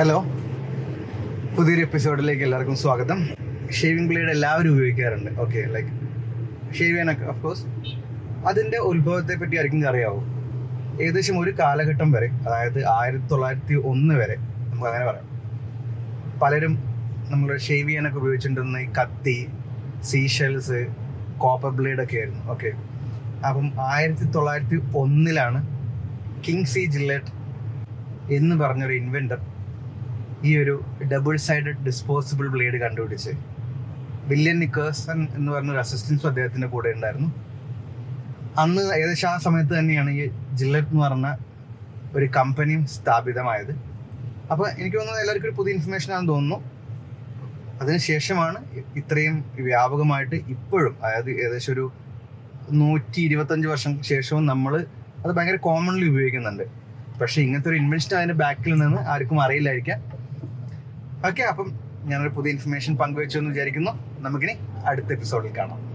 Hello. പുതിയൊരു എപ്പിസോഡിലേക്ക് എല്ലാവർക്കും സ്വാഗതം. ഷേവിംഗ് ബ്ലേഡ് എല്ലാവരും ഉപയോഗിക്കാറുണ്ട്. ഓക്കെ ലൈക്ക് ഷേവ് ചെയ്യാനൊക്കെ ഓഫ് കോഴ്സ് അതിന്റെ ഉത്ഭവത്തെ പറ്റി ആയിരിക്കും അറിയാവൂ? ഏകദേശം ഒരു കാലഘട്ടം വരെ അതായത് ആയിരത്തി തൊള്ളായിരത്തി ഒന്ന് വരെ നമുക്ക് അങ്ങനെ പറയാം. പലരും നമ്മൾ ഷേവ് ചെയ്യാനൊക്കെ ഉപയോഗിച്ചിട്ടുണ്ടെന്ന് കത്തി സീഷെൽസ് കോപ്പർ ബ്ലേഡ് ഒക്കെ ആയിരുന്നു. ഓക്കെ അപ്പം ആയിരത്തി തൊള്ളായിരത്തി ഒന്നിലാണ് കിങ് സി ജില്ലറ്റ് എന്ന് പറഞ്ഞൊരു ഇൻവെന്റർ ഈ ഒരു ഡബിൾ സൈഡ് ഡിസ്പോസിബിൾ ബ്ലേഡ് കണ്ടുപിടിച്ച്. വില്യൻ നിക്കേഴ്സൺ എന്ന് പറഞ്ഞൊരു അസിസ്റ്റൻസും അദ്ദേഹത്തിന്റെ കൂടെ ഉണ്ടായിരുന്നു. അന്ന് ഏകദേശം ആ സമയത്ത് തന്നെയാണ് ഈ ജില്ലറ്റ് എന്ന് പറഞ്ഞ ഒരു കമ്പനിയും സ്ഥാപിതമായത്. അപ്പോൾ എനിക്ക് തോന്നുന്നത് എല്ലാവർക്കും ഒരു പുതിയ ഇൻഫർമേഷൻ ആണെന്ന് തോന്നുന്നു. അതിനുശേഷമാണ് ഇത്രയും വ്യാപകമായിട്ട് ഇപ്പോഴും അതായത് ഏകദേശം ഒരു നൂറ്റി ഇരുപത്തഞ്ച് വർഷം ശേഷവും നമ്മൾ അത് ഭയങ്കര കോമൺലി ഉപയോഗിക്കുന്നുണ്ട്. പക്ഷേ ഇങ്ങനത്തെ ഒരു ഇൻവെൻഷൻ അതിന്റെ ബാക്കിൽ നിന്ന് ആർക്കും അറിയില്ലായിരിക്കാം. ഓക്കെ അപ്പം ഞാനൊരു പുതിയ ഇൻഫർമേഷൻ പങ്കുവെച്ചു എന്ന് വിചാരിക്കുന്നു. നമുക്കിനി അടുത്ത എപ്പിസോഡിൽ കാണാം.